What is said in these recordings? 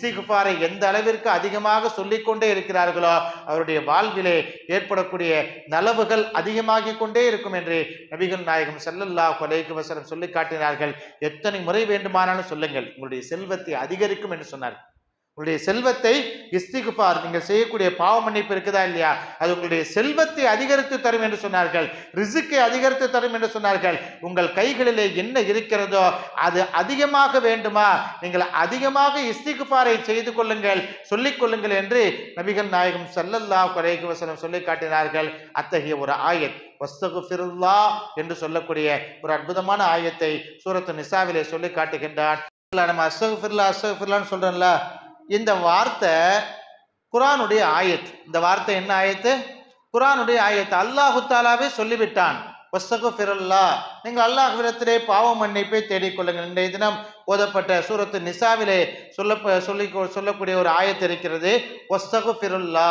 இஸ்திகுஃபாரை எந்த அளவிற்கு அதிகமாக சொல்லிக்கொண்டே இருக்கிறார்களோ அவருடைய வாழ்விலே ஏற்படக்கூடிய நலவுகள் அதிகமாகிக் கொண்டே இருக்கும் என்று நபிகள் நாயகம் செல்லல்லா கொலைக்கு வசனம் சொல்லி காட்டினார்கள். எத்தனை முறை வேண்டுமானாலும் சொல்லுங்கள். உங்களுடைய செல்வத்தை அதிகரிக்கும் என்று சொன்னார் உங்களுடைய செல்வத்தை இஸ்திகுஃபார் நீங்கள் செய்யக்கூடிய பாவ மன்னிப்பு இருக்குதா இல்லையா? அது உங்களுடைய செல்வத்தை அதிகரித்து தரும் என்று சொன்னார்கள். ரிசுக்கை அதிகரித்து தரும் என்று சொன்னார்கள். உங்கள் கைகளிலே என்ன இருக்கிறதோ அது அதிகமாக வேண்டுமா? நீங்கள் அதிகமாக இஸ்திகுபாரை செய்து கொள்ளுங்கள் சொல்லிக் கொள்ளுங்கள் என்று நபிகள் நாயகம் செல்லல்லா குறைக்கு வசனம் சொல்லி காட்டினார்கள். அத்தகைய ஒரு ஆயத் வஸ்தகுஃபிருல்லா என்று சொல்லக்கூடிய ஒரு அற்புதமான ஆயத்தை சூரத்து நிசாவிலே சொல்லி காட்டுகின்றான். இல்ல, நம்ம அஸ்தகுஃபிர்லா அஸ்தகுஃபிர்லான்னு சொல்கிறேன்ல இந்த வார்த்தை குரானுடைய ஆயத். இந்த வார்த்தை என்ன ஆயத்து? குரானுடைய ஆயத்து. அல்லாஹு தாலாவே சொல்லிவிட்டான். வஸ்தகுஃபிருல்லா. நீங்கள் அல்லாஹ்விடத்திலே பாவ மன்னிப்பை தேடிக்கொள்ளுங்கள் இன்றைய தினம் ஓதப்பட்ட சூரத்து நிசாவிலே சொல்ல சொல்லி சொல்லக்கூடிய ஒரு ஆயத்து இருக்கிறது. ஒஸ்தகுஃபிருல்லா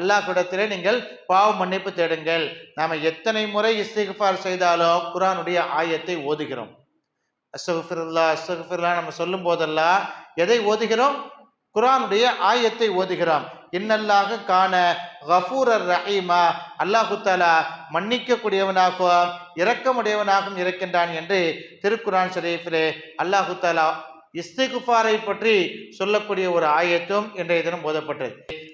அல்லாஹ்விடத்திலே நீங்கள் பாவ மன்னிப்பு தேடுங்கள். நாம் எத்தனை முறை இஸ்திகுஃபார் செய்தாலும் குரானுடைய ஆயத்தை ஓதுகிறோம். அஸ்தகுஃபிருல்லா அஸ்தகுஃபிருல்லா நம்ம சொல்லும் போதெல்லாம் எதை ஓதுகிறோம்? குரானுடைய ஆயத்தை ஓதுகிறோம் இன்னல்லாக காண கஃபூரர் ரஹீமா அல்லாஹு தாலா மன்னிக்கக்கூடியவனாகவும் இரக்கமுடையவனாகவும் இருக்கின்றான் என்று திருக்குரான் ஷரீஃபிலே அல்லாஹு தாலா இஸ்திகுஃபாரை பற்றி சொல்லக்கூடிய ஒரு ஆயத்தும் இன்றைய தினம் ஓதப்பட்டது.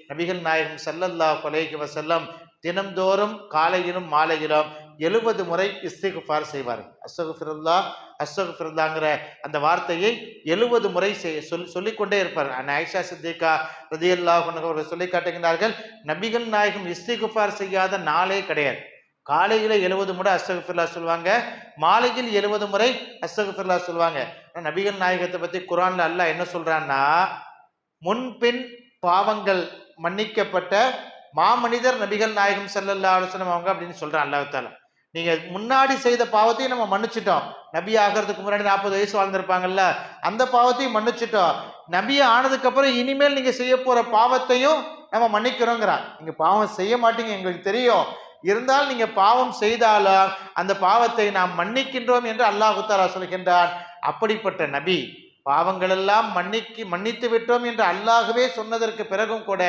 நபிகள் நாயகம் ஸல்லல்லாஹு அலைஹி வசல்லம் தினம்தோறும் காலையிலும் மாலையிலும் எழுபது முறை இஸ்திகுஃபார் செய்வார்கள். அஸ்தகுஃபிருல்லா அஸ்தகுஃபிருல்லாங்கிற அந்த வார்த்தையை எழுபது முறை செய் சொல் சொல்லிக்கொண்டே இருப்பார். அண்ணா ஆயிஷா சித்திகா ரதியல்லா அவர்கள் சொல்லி காட்டுகிறார்கள் நபிகள் நாயகம் இஸ்திகுஃபார் செய்யாத நாளே கிடையாது. காலையில் எழுபது முறை அஸ்தகுஃபிர்லா சொல்லுவாங்க மாலையில் எழுபது முறை அஸ்தகுஃபிர்லா சொல்லுவாங்க நபிகள் நாயகத்தை பற்றி குரான்ல அல்லாஹ் என்ன சொல்றான்னா முன்பின் பாவங்கள் மன்னிக்கப்பட்ட மாமனிதர் நபிகள் நாயகம் செல்லல்லா ஆலோசனம் அவங்க அப்படின்னு சொல்கிறான் அல்லாஹாலா நீங்க முன்னாடி செய்த பாவத்தையும் நம்ம மன்னிச்சிட்டோம். நபி ஆகிறதுக்கு முன்னாடி நாற்பது வயசு வாழ்ந்திருப்பாங்கல்ல அந்த பாவத்தையும் மன்னிச்சிட்டோம். நபி ஆனதுக்கு அப்புறம் இனிமேல் நீங்க செய்ய போற பாவத்தையும் நம்ம மன்னிக்கிறோங்கிறான் நீங்க பாவம் செய்ய மாட்டீங்க எங்களுக்கு தெரியும். இருந்தால் நீங்க பாவம் செய்தாலும் அந்த பாவத்தை நாம் மன்னிக்கின்றோம் என்று அல்லாஹு தாரா சொல்கின்றான் அப்படிப்பட்ட நபி பாவங்களெல்லாம் மன்னிக்கு மன்னித்து விட்டோம் என்று அல்லாகவே சொன்னதற்கு பிறகும் கூட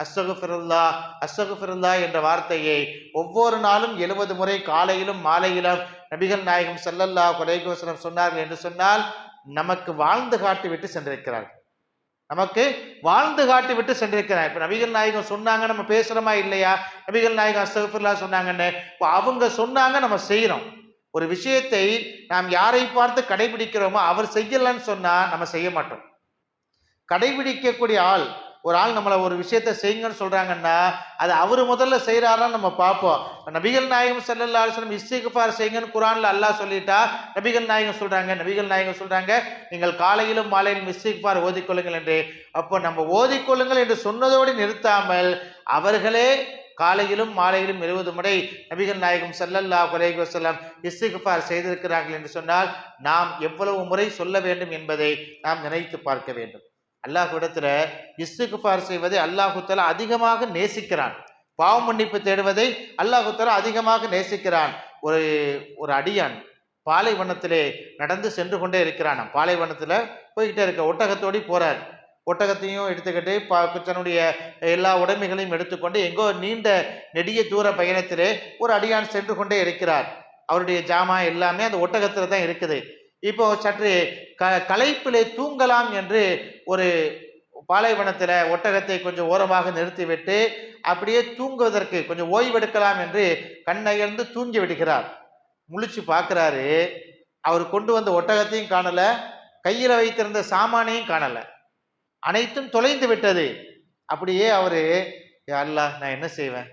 அஸ்ஸகுஃபிருல்லா அஸ்ஸகுஃபிருல்லா என்ற வார்த்தையை ஒவ்வொரு நாளும் எழுபது முறை காலையிலும் மாலையிலும் நபிகள் நாயகம் செல்லல்லா அலைஹி சொன்னார்கள் என்று சொன்னால் நமக்கு வாழ்ந்து காட்டி விட்டு சென்றிருக்கிறார் நமக்கு வாழ்ந்து காட்டி விட்டு சென்றிருக்கிறார் இப்போ நபிகள் நாயகம் சொன்னாங்க நம்ம பேசுகிறோமா இல்லையா? நபிகள் நாயகம் அஸ்தகுஃபிருல்லா சொன்னாங்கன்னு இப்போ அவங்க சொன்னாங்க நம்ம செய்கிறோம் ஒரு விஷயத்தை நாம் யாரை பார்த்து கடைபிடிக்கிறோமோ அவர் செய்யலன்னு சொன்னால் நம்ம செய்ய மாட்டோம். கடைபிடிக்கக்கூடிய ஆள் ஒரு ஆள் நம்மளை ஒரு விஷயத்த செய்யுங்கன்னு சொல்கிறாங்கன்னா அது அவர் முதல்ல செய்கிறாரான்னு நம்ம பார்ப்போம். நபிகள் நாயகம் செல்லல்லா அலைஹி இஸ்திகுஃபார் செய்யுங்கன்னு குரானில் அல்லாஹ் சொல்லிட்டா நபிகள் நாயகம் சொல்கிறாங்க நபிகள் நாயகம் சொல்கிறாங்க நீங்கள் காலையிலும் மாலையிலும் இஸ்திகுஃபார் ஓதிக்கொள்ளுங்கள் என்று. அப்போ நம்ம ஓதிக்கொள்ளுங்கள் என்று சொன்னதோடு நிறுத்தாமல் அவர்களே காலையிலும் மாலையிலும் எழுபது முறை நபிகள் நாயகம் ஸல்லல்லாஹு அலைஹி வஸல்லம் இஸ்திகுஃபார் செய்திருக்கிறார்கள் என்று சொன்னால் நாம் எவ்வளவு முறை சொல்ல வேண்டும் என்பதை நாம் நினைத்து பார்க்க வேண்டும். அல்லாஹ் இடத்துல இஸ்துகுஃபார் செய்வதை அல்லாஹுத்தலா அதிகமாக நேசிக்கிறான். பாவ மன்னிப்பு தேடுவதை அல்லாஹுத்தலா அதிகமாக நேசிக்கிறான். ஒரு ஒரு அடியான் பாலைவனத்திலே நடந்து சென்று கொண்டே இருக்கிறான். பாலைவனத்தில் போய்கிட்டே இருக்க ஒட்டகத்தோடி போகிறார் ஒட்டகத்தையும் எடுத்துக்கிட்டு பா தன்னுடைய எல்லா உடைமைகளையும் எடுத்துக்கொண்டு எங்கோ நீண்ட நெடிய தூர பயணத்திலே ஒரு அடியான் சென்று கொண்டே இருக்கிறார். அவருடைய ஜாமான் எல்லாமே அந்த ஒட்டகத்தில் தான் இருக்குது. இப்போ சற்று க களைப்பிலே தூங்கலாம் என்று ஒரு பாலைவனத்தில் ஒட்டகத்தை கொஞ்சம் ஓரமாக நிறுத்திவிட்டு அப்படியே தூங்குவதற்கு கொஞ்சம் ஓய்வெடுக்கலாம் என்று கண்ணயர்ந்து தூங்கி விடுகிறார். முழிச்சு பார்க்குறாரு. அவர் கொண்டு வந்த ஒட்டகத்தையும் காணலை. கையில வைத்திருந்த சாமானையும் காணலை. அனைத்தும் தொலைந்து விட்டது. அப்படியே அவர் "யா அல்லாஹ் நான் என்ன செய்வேன்?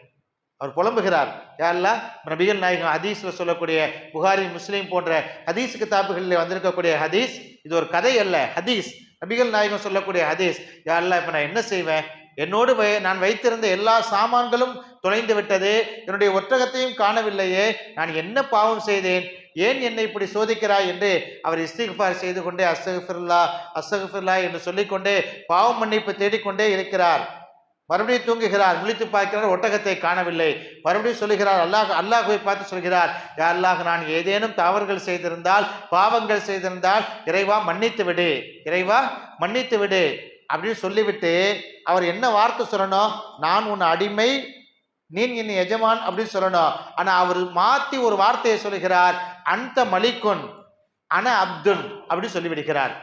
அவர் புலம்புகிறார். யாரெல்லாம் நபிகள் நாயகம் ஹதீஸில் சொல்லக்கூடிய புகாரி முஸ்லீம் போன்ற ஹதீஸ் கிதாபுகளில் வந்திருக்கக்கூடிய ஹதீஸ் இது ஒரு கதை அல்ல ஹதீஸ். நபிகள் நாயகம் சொல்லக்கூடிய ஹதீஸ். யாரெல்லாம் இப்போ நான் என்ன செய்வேன்? என்னோடு வை- நான் வைத்திருந்த எல்லா சாமான்களும் தொலைந்து விட்டது என்னுடைய ஒற்றகத்தையும் காணவில்லையே நான் என்ன பாவம் செய்தேன்? ஏன் என்னை இப்படி சோதிக்கிறாய் என்று அவர் இஸ்திக்பார் செய்து கொண்டே அசகுஃபிர்லா அசகுஃபிர்லா என்று சொல்லிக்கொண்டே பாவம் மன்னிப்பு தேடிக்கொண்டே இருக்கிறார். மறுபடியும் தூங்குகிறார் முழித்து பார்க்கிறார் ஒட்டகத்தை காணவில்லை. மறுபடியும் சொல்லுகிறார் அல்லாஹ் அல்லாஹ்வை பார்த்து சொல்கிறார் யா அல்லாஹ் நான் ஏதேனும் தவறுகள் செய்திருந்தால் பாவங்கள் செய்திருந்தால் இறைவா மன்னித்து விடு இறைவா மன்னித்து விடு. அப்படின்னு சொல்லிவிட்டு அவர் என்ன வார்த்தை சொல்லணும்? நான் உன் அடிமை நீ என் எஜமான் அப்படின்னு சொல்லணும். ஆனால் அவர் மாற்றி ஒரு வார்த்தையை சொல்லுகிறார் அந்த மலிக்குன் அன அப்துன் அப்படி சொல்லிவிடுகிறார்.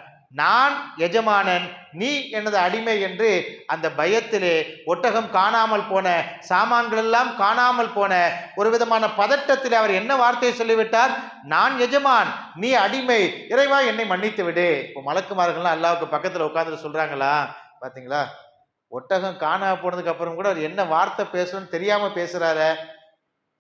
நான் எஜமானன் நீ எனது அடிமை என்று அந்த பயத்திலே ஒட்டகம் காணாமல் போன சாமான்களெல்லாம் காணாமல் போன ஒரு விதமான பதட்டத்தில் அவர் என்ன வார்த்தையை சொல்லிவிட்டார்? நான் எஜமான் நீ அடிமை இறைவா என்னை மன்னித்து விடு. இப்போ மலக்குமார்கள்லாம் அல்லாவுக்கு பக்கத்தில் உட்காந்துட்டு சொல்கிறாங்களா பார்த்தீங்களா ஒட்டகம் காணாமல் போனதுக்கு அப்புறம் கூட அவர் என்ன வார்த்தை பேசணும்னு தெரியாமல் பேசுறாரு.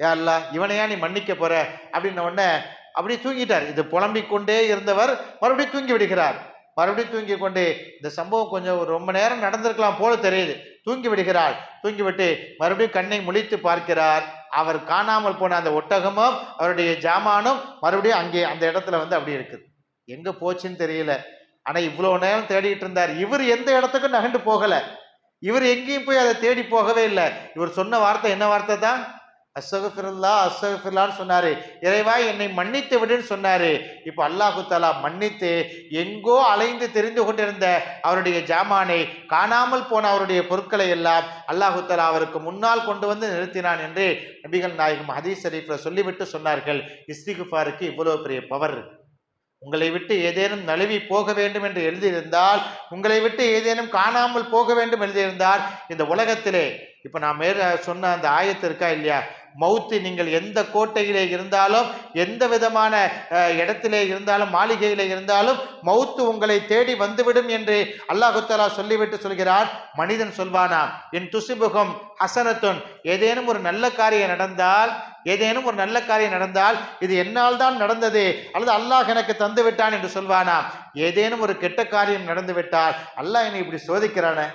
யா அல்லா இவனையா நீ மன்னிக்க போற? அப்படின்ன உடனே அப்படி தூங்கிட்டார். இது புலம்பிக் கொண்டே இருந்தவர் மறுபடியும் தூங்கி விடுகிறார். மறுபடியும் தூங்கி கொண்டு இந்த சம்பவம் கொஞ்சம் ஒரு ரொம்ப நேரம் நடந்திருக்கலாம் போல தெரியுது. தூங்கி விடுகிறாள். தூங்கிவிட்டு மறுபடியும் கண்ணை முழித்து பார்க்கிறார். அவர் காணாமல் போன அந்த ஒட்டகமும் அவருடைய ஜாமானும் மறுபடியும் அங்கே அந்த இடத்துல வந்து அப்படி இருக்குது. எங்க போச்சுன்னு தெரியல. ஆனா இவ்வளவு நேரம் தேடிட்டு இருந்தார். இவர் எந்த இடத்துக்கும் நகண்டு போகல. இவர் எங்கேயும் போய் அதை தேடி போகவே இல்லை. இவர் சொன்ன வார்த்தை என்ன வார்த்தை தான்? அசகஃபிரல்லா அசகஃபிரல்லான்னு சொன்னாரு. இறைவா என்னை மன்னித்து விடுன்னு சொன்னாரு. இப்போ அல்லாஹு தாலா மன்னித்து எங்கோ அலைந்து தெரிந்து கொண்டிருந்த அவருடைய ஜாமானை காணாமல் போன அவருடைய பொருட்களை எல்லாம் அல்லாஹு தாலா அவருக்கு முன்னால் கொண்டு வந்து நிறுத்தினான் என்று நபிகள் நாயகம் ஹதீஸ் ஷரீஃப்ல சொல்லிவிட்டு சொன்னார்கள். இஸ்திகுஃபாருக்கு இவ்வளோ பெரிய பவர். உங்களை விட்டு ஏதேனும் நழுவி போக வேண்டும் என்று எழுதியிருந்தால் உங்களை விட்டு ஏதேனும் காணாமல் போக வேண்டும் எழுதியிருந்தால் இந்த உலகத்திலே இப்போ நான் மேல சொன்ன அந்த ஆயத்து இருக்கா இல்லையா? மௌத்து நீங்கள் எந்த கோட்டையிலே இருந்தாலும் எந்த விதமான இடத்திலே இருந்தாலும் மாளிகையிலே இருந்தாலும் மௌத்து உங்களை தேடி வந்துவிடும் என்று அல்லாஹு சொல்லிவிட்டு சொல்கிறார். மனிதன் சொல்வானா? என் துசிபுகம் ஹசனத்துன். ஏதேனும் ஒரு நல்ல காரியம் நடந்தால் ஏதேனும் ஒரு நல்ல காரியம் நடந்தால் இது என்னால் தான் நடந்தது அல்லது அல்லாஹ் எனக்கு தந்து விட்டான் என்று சொல்வானா? ஏதேனும் ஒரு கெட்ட காரியம் நடந்து விட்டால் அல்லாஹ் என்னை இப்படி சோதிக்கிறானே?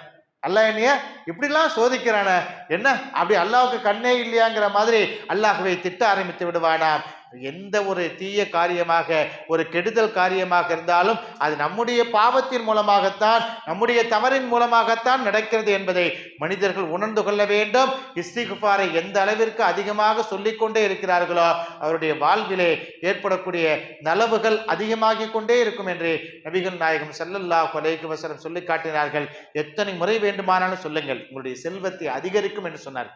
அல்லாஹ் என்னைய? இப்படிலாம் சோதிக்கிறானே. என்ன? அப்படி அல்லாவுக்கு கண்ணே இல்லையாங்கிற மாதிரி அல்லாஹ்வை திட்ட ஆரம்பித்து விடுவானாம். எந்த ஒரு தீய காரியமாக ஒரு கெடுதல் காரியமாக இருந்தாலும் அது நம்முடைய பாவத்தின் மூலமாகத்தான் நம்முடைய தவறின் மூலமாகத்தான் நடக்கிறது என்பதை மனிதர்கள் உணர்ந்து கொள்ள வேண்டும். இஸ்திகுஃபாரை எந்த அளவிற்கு அதிகமாக சொல்லிக்கொண்டே இருக்கிறார்களோ அவருடைய வாழ்விலே ஏற்படக்கூடிய நலவுகள் அதிகமாகிக் கொண்டே இருக்கும் என்று நபிகள் நாயகம் செல்லல்லா கொலைக்கு வசனம் சொல்லி காட்டினார்கள். எத்தனை முறை வேண்டுமானாலும் சொல்லுங்கள் உங்களுடைய செல்வத்தை அதிகரிக்கும் என்று சொன்னார்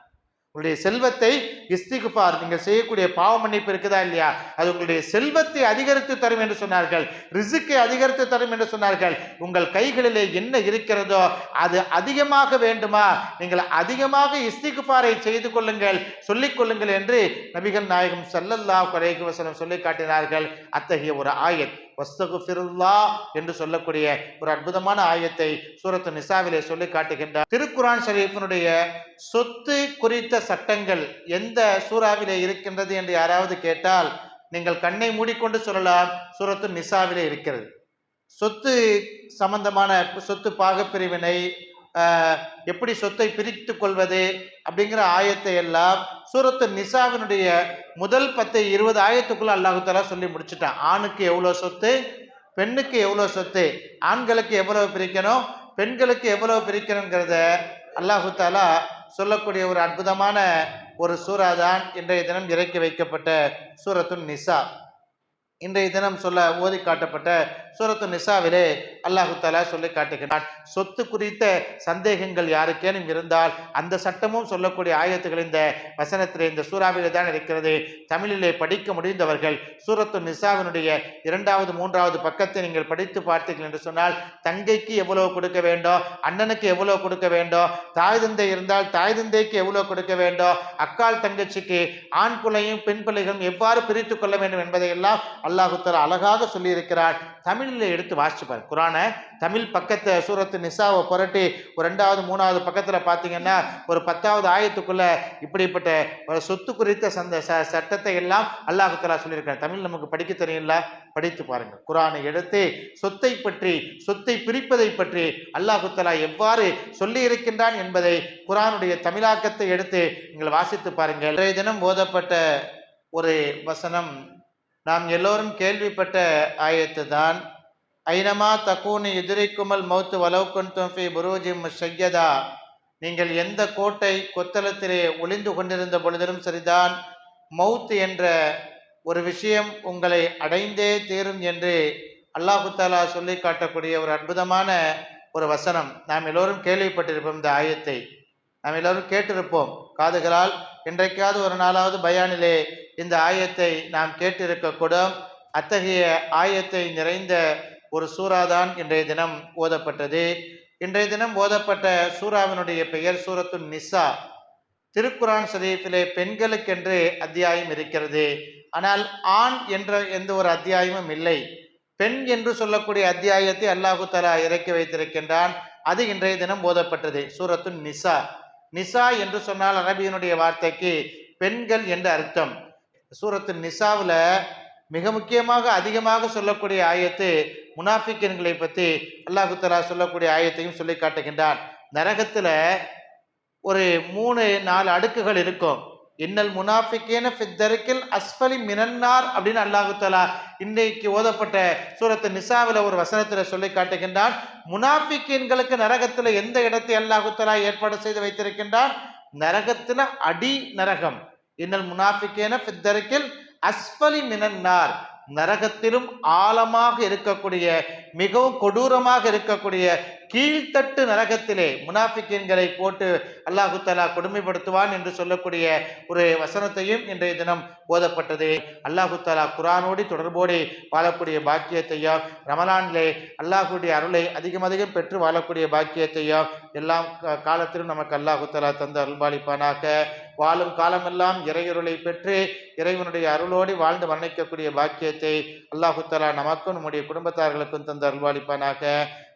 உங்களுடைய செல்வத்தை இஸ்திகுபார் நீங்கள் செய்யக்கூடிய பாவ மன்னிப்பு இருக்குதா இல்லையா? அது உங்களுடைய செல்வத்தை அதிகரித்து தரும் என்று சொன்னார்கள். ரிசுக்கை அதிகரித்து தரும் என்று சொன்னார்கள். உங்கள் கைகளிலே என்ன இருக்கிறதோ அது அதிகமாக வேண்டுமா? நீங்கள் அதிகமாக இஸ்திகுபாரை செய்து கொள்ளுங்கள் சொல்லிக் கொள்ளுங்கள் என்று நபிகள் நாயகம் சல்லல்லா அலைஹி வஸல்லம் சொல்லி காட்டினார்கள். அத்தகைய ஒரு ஆயத். வஸ்தகுஃபிருல்லா என்று சொல்லக்கூடிய ஒரு அற்புதமான ஆயத்தை சூரத்து நிசாவிலே சொல்லி காட்டுகின்றார். திருக்குரான் ஷரீஃபினுடைய சொத்து குறித்த சட்டங்கள் எந்த சூறாவிலே இருக்கின்றது என்று யாராவது கேட்டால் நீங்கள் கண்ணை மூடிக்கொண்டு சொல்லலாம் சூரத்து நிசாவிலே இருக்கிறது. சொத்து சம்பந்தமான சொத்து பாகப்பிரிவினை எப்படி சொத்தை பிரித்து கொள்வது அப்படிங்கிற ஆயத்தை எல்லாம் சூரத்து நிசாவினுடைய முதல் பத்து இருபது ஆயத்துக்குள்ள அல்லாஹுத்தாலா சொல்லி முடிச்சுட்டான். ஆணுக்கு எவ்வளோ சொத்து? பெண்ணுக்கு எவ்வளோ சொத்து? ஆண்களுக்கு எவ்வளவு பிரிக்கணும்? பெண்களுக்கு எவ்வளவு பிரிக்கணுங்கிறத அல்லாஹுத்தாலா சொல்லக்கூடிய ஒரு அற்புதமான ஒரு சூறா தான் இன்றைய தினம் இறக்கி வைக்கப்பட்ட சூரத்துன் நிசா. இன்றைய தினம் சொல்ல ஓதி காட்டப்பட்ட சூரத்து நிசாவிலே அல்லாஹு தாலா சொல்லி காட்டுகிறான் சொத்து குறித்த சந்தேகங்கள் யாருக்கேனும் இருந்தால் அந்த சட்டமும் சொல்லக்கூடிய ஆயத்துகள் இந்த வசனத்திலே இந்த சூறாவிலே தான் இருக்கிறது. தமிழிலே படிக்க முடிந்தவர்கள் சூரத்து நிசாவினுடைய இரண்டாவது மூன்றாவது பக்கத்தை நீங்கள் படித்து பார்த்தீர்கள் என்று சொன்னால் தங்கைக்கு எவ்வளவு கொடுக்க வேண்டும் அண்ணனுக்கு எவ்வளவு கொடுக்க வேண்டும் தாய் தந்தை இருந்தால் தாய் தந்தைக்கு எவ்வளவு கொடுக்க வேண்டும் அக்கால் தங்கச்சிக்கு ஆண் பிள்ளையும் பெண் பிள்ளைகளும் எவ்வாறு பிரித்து கொள்ள வேண்டும் என்பதையெல்லாம் அல்லாஹு அழகாக சொல்லியிருக்கிறார் தமிழில் எடுத்து வாசிச்சு பாருங்க குரானை தமிழ் பக்கத்தை சூரத்து நிசாவை புரட்டி ஒரு ரெண்டாவது மூணாவது பக்கத்தில் பார்த்தீங்கன்னா ஒரு பத்தாவது ஆயத்துக்குள்ளே இப்படிப்பட்ட ஒரு சொத்து குறித்த சந்த ச- சட்டத்தை எல்லாம் அல்லாஹுத்தலா சொல்லியிருக்காங்க தமிழ் நமக்கு படிக்க தெரியல படித்து பாருங்கள் குரானை எடுத்து சொத்தை பற்றி சொத்தை பிரிப்பதை பற்றி அல்லாஹுத்தலா எவ்வாறு சொல்லி இருக்கின்றான் என்பதை குரானுடைய தமிழாக்கத்தை எடுத்து நீங்கள் வாசித்து பாருங்கள். இன்றைய தினம் ஓதப்பட்ட ஒரு வசனம் நாம் எல்லோரும் கேள்விப்பட்ட ஆயத்து தான் ஐனமா தக்கூனு எதிரிக்குமல் மௌத்து வலவுக்குன் ஃபி புரோஜி முஷையதா. நீங்கள் எந்த கோட்டை கொத்தளத்திலே ஒளிந்து கொண்டிருந்த பொழுதிலும் சரிதான். மௌத்து என்ற ஒரு விஷயம் உங்களை அடைந்தே தீரும் என்று அல்லாஹு தாலா சொல்லி காட்டக்கூடிய ஒரு அற்புதமான ஒரு வசனம். நாம் எல்லோரும் கேள்விப்பட்டிருப்போம் இந்த ஆயத்தை. நாம் எல்லோரும் கேட்டிருப்போம். காதுகளால் இன்றைக்காவது ஒரு நாளாவது பயானிலே இந்த ஆயத்தை நாம் கேட்டிருக்கக்கூடும் அத்தகைய ஆயத்தை நிறைந்த ஒரு சூறாதான் இன்றைய தினம் ஓதப்பட்டது. இன்றைய தினம் ஓதப்பட்ட சூறாவினுடைய பெயர் சூரத்து நிசா. திருக்குரான் ஷரீஃபிலே பெண்களுக்கென்று அத்தியாயம் இருக்கிறது. ஆனால் ஆண் என்ற எந்த ஒரு அத்தியாயமும் இல்லை. பெண் என்று சொல்லக்கூடிய அத்தியாயத்தை அல்லாஹு தலா இறக்கி வைத்திருக்கின்றான். அது இன்றைய தினம் ஓதப்பட்டது சூரத்து நிசா. நிசா என்று சொன்னால் அரபியனுடைய வார்த்தைக்கு பெண்கள் என்று அர்த்தம். சூரத்து நிசாவில் மிக முக்கியமாக அதிகமாக சொல்லக்கூடிய ஆயத்து முனாஃபிக்கின்களை பற்றி அல்லாஹு தலா சொல்லக்கூடிய ஆயத்தையும் சொல்லி காட்டுகின்றான். நரகத்தில் ஒரு மூணு நாலு அடுக்குகள் இருக்கும். இன்னல் முனாஃபிக்கேன ஃபித்தருக்கில் அஸ்ஃபலி மினன்னார் அப்படின்னு அல்லாஹு தலா இன்றைக்கு ஓதப்பட்ட சூரத்து நிசாவில் ஒரு வசனத்தில் சொல்லி காட்டுகின்றான். முனாஃபிக்கீன்களுக்கு நரகத்தில் எந்த இடத்தை அல்லாஹு தலா ஏற்பாடு செய்து வைத்திருக்கின்றான்? நரகத்தில் அடி நரகம். இன்னல் முனாஃபிக்கேன ஃபித்தரிக்கில் அஸ்பலி மினன்னார். நரகத்திலும் ஆழமாக இருக்கக்கூடிய மிகவும் கொடூரமாக இருக்கக்கூடிய கீழ்த்தட்டு நரகத்திலே முனாஃபிக்கின்களை போட்டு அல்லாஹு தலா கொடுமைப்படுத்துவான் என்று சொல்லக்கூடிய ஒரு வசனத்தையும் இன்றைய தினம் போதப்பட்டது அல்லாஹு தலா குரானோடு தொடர்போடு வாழக்கூடிய பாக்கியத்தையும் ரமலானிலே அல்லாஹுடைய அருளை அதிகம் அதிகம் பெற்று வாழக்கூடிய பாக்கியத்தையும் எல்லாம் காலத்திலும் நமக்கு அல்லாஹு தலா தந்து அருள்பாலிப்பானாக வாழும் காலமெல்லாம் இறையருளை பெற்று இறைவனுடைய அருளோடு வாழ்ந்து வர்ணிக்கக்கூடிய பாக்கியத்தை அல்லாஹு தலா நமக்கும் நம்முடைய குடும்பத்தார்களுக்கும் தந்து அருள்வாளிப்பானாக.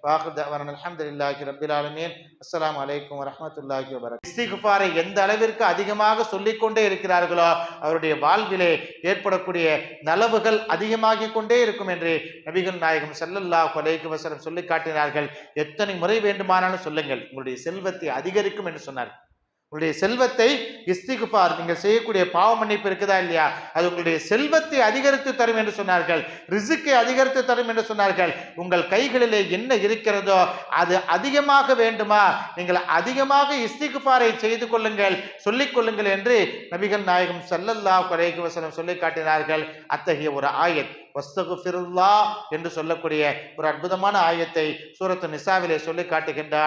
வாஹுதவன் அல்ஹம்துலில்லாஹி ரப்பில் ஆலமீன். அஸ்லாம் அலைக்கும் வரமத்துல்லாஹி வபரகாத்துஹு இஸ்திகுஃபாரை எந்த அளவிற்கு அதிகமாக சொல்லிக்கொண்டே இருக்கிறார்களோ அவருடைய வாழ்விலே ஏற்படக்கூடிய நலவுகள் அதிகமாகிக் கொண்டே இருக்கும் என்று நபிகள் நாயகம் செல்லல்லாஹ் அலைஹி வஸல்லம் சொல்லி காட்டினார்கள். எத்தனை முறை வேண்டுமானாலும் சொல்லுங்கள். உங்களுடைய செல்வத்தை அதிகரிக்கும் என்று சொன்னார் உங்களுடைய செல்வத்தை இஸ்திகுபார் நீங்கள் செய்யக்கூடிய பாவ மன்னிப்பு இருக்குதா இல்லையா? அது உங்களுடைய செல்வத்தை அதிகரித்து தரும் என்று சொன்னார்கள். ரிசுக்கை அதிகரித்து தரும் என்று சொன்னார்கள். உங்கள் கைகளிலே என்ன இருக்கிறதோ அது அதிகமாக வேண்டுமா? நீங்கள் அதிகமாக இஸ்திகுபாரை செய்து கொள்ளுங்கள் சொல்லிக் கொள்ளுங்கள் என்று நபிகள் நாயகம் சல்லல்லா குறைக்கு வசனம் சொல்லி காட்டினார்கள். அத்தகைய ஒரு ஆயத் வஸ்தகுஃபிருல்லா என்று சொல்லக்கூடிய ஒரு அற்புதமான ஆயத்தை சூரத்து நிசாவிலே சொல்லி காட்டுகின்றார்.